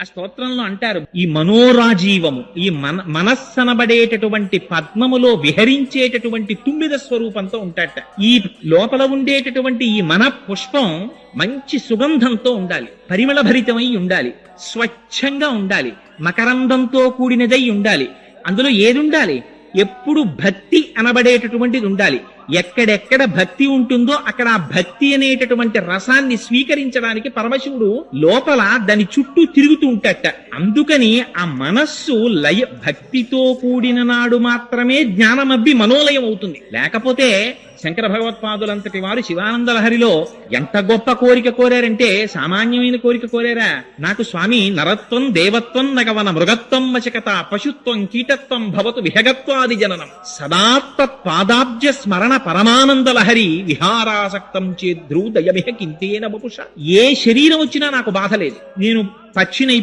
ఆ స్తోత్రంలో అంటారు ఈ మనోరాజీవము ఈ మన మనస్సనబడేటటువంటి పద్మములో విహరించేటటువంటి తుమ్మిద స్వరూపంతో ఉంటాట ఈ లోపల ఉండేటటువంటి ఈ మన పుష్పం మంచి సుగంధంతో ఉండాలి పరిమళ భరితమై ఉండాలి స్వచ్ఛంగా ఉండాలి మకరందంతో కూడినదై ఉండాలి. అందులో ఏది ఉండాలి ఎప్పుడు భక్తి అనబడేటటువంటిది ఉండాలి ఎక్కడెక్కడ భక్తి ఉంటుందో అక్కడ ఆ భక్తి అనేటటువంటి రసాన్ని స్వీకరించడానికి పరమశివుడు లోపల దాని చుట్టూ తిరుగుతూ ఉంటాట అందుకని ఆ మనస్సు లయ భక్తితో కూడిన నాడు మాత్రమే జ్ఞానమబ్బి మనోలయం అవుతుంది లేకపోతే శంకర భగవత్పాదులంతటి వారు శివానంద లహరిలో ఎంత గొప్ప కోరిక కోరారంటే సామాన్యమైన కోరిక కోరారా? నాకు స్వామి నరత్వం దేవత్వం నగవన మృగత్వం వశకత పశుత్వం కీటత్వం భవతు విహగత్వాది జననం. సదా పాదాబ్జ స్మరణ పరమానంద లహరి విహారాసక్తం చేద్రూ దయమిహ కింతేన బపుష ఏ శరీరం వచ్చినా నాకు బాధ లేదు. నేను పచ్చినై